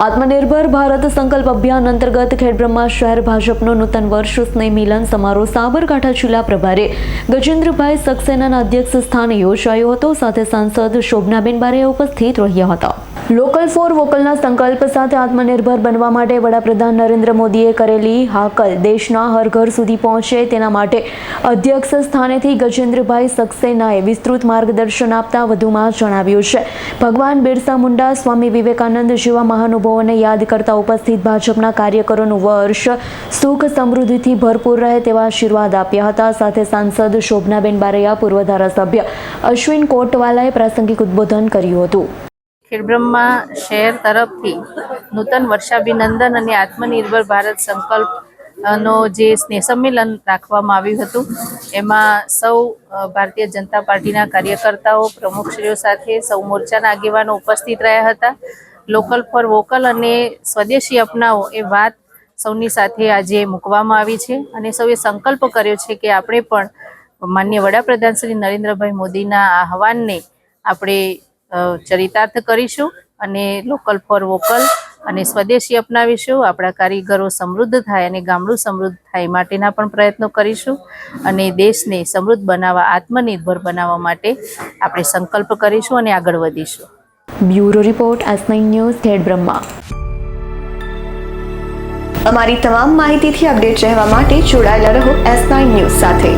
આત્મનિર્ભર ભારત સંકલ્પ અભિયાન અંતર્ગત ખેડબ્રહ્મા શહેર ભાજપનો નૂતન વર્ષ સ્નેહ મિલન સમારોહ સાબરકાંઠા જિલ્લા પ્રભારી ગજેન્દ્રભાઈ સક્સેનાના અધ્યક્ષ સ્થાને યોજાયો હતો. સાથે સાંસદ શોભનાબેન બારે ઉપસ્થિત રહ્યા હતા. લોકલ ફોર વોકલના સંકલ્પ સાથે આત્મનિર્ભર બનવા માટે વડાપ્રધાન નરેન્દ્ર મોદીએ કરેલી હાકલ. દેશના હર ઘર સુધી પહોંચે તેના માટે અધ્યક્ષ સ્થાનેથી ગજેન્દ્રભાઈ સક્સેનાએ વિસ્તૃત માર્ગદર્શન આપતા વધુમાં જણાવ્યું છે. ભગવાન બિરસા મુંડા, સ્વામી વિવેકાનંદ જેવા મહાનુભાવોને યાદ કરતા ઉપસ્થિત ભાજપના કાર્યકરોનું વર્ષ સુખ સમૃદ્ધિથી ભરપૂર રહે તેવા આશીર્વાદ આપ્યા હતા. સાથે સાંસદ શોભનાબેન બારૈયા, પૂર્વ ધારાસભ્ય અશ્વિન કોટવાલાએ પ્રાસંગિક ઉદ્બોધન કર્યું હતું. ખેડબ્રહ્મા શહેર તરફથી નૂતન વર્ષાભિનંદન અને આત્મનિર્ભર ભારત સંકલ્પ નો જે સ્નેહ સંમેલન રાખવામાં આવ્યું હતું, એમાં સૌ ભારતીય જનતા પાર્ટીના કાર્યકર્તાઓ, પ્રમુખશ્રીઓ સાથે સૌ મોરચાના આગેવાનો ઉપસ્થિત રહ્યા હતા. લોકલ ફોર વોકલ અને સ્વદેશી અપનાવો એ વાત સૌની સાથે આજે મૂકવામાં આવી છે અને સૌએ સંકલ્પ કર્યો છે કે આપણે પણ માન્ય વડાપ્રધાન શ્રી નરેન્દ્રભાઈ મોદીના આહવાનને આપણે ચરિતાર્થ કરીશું અને લોકલ ફોર વોકલ અને સ્વદેશી અપનાવીશું. આપણા કારીગરો સમૃદ્ધ થાય અને ગામડું સમૃદ્ધ થાય માટેના પણ પ્રયત્નો કરીશું અને દેશને સમૃદ્ધ બનાવવા, આત્મનિર્ભર બનાવવા માટે આપણે સંકલ્પ કરીશું અને આગળ વધીશું. Bureau report S news news Khedbrahma અમારી તમામ માહિતીથી અપડેટ રહેવા માટે જોડાયેલા રહો એસ ન્યૂઝ સાથે.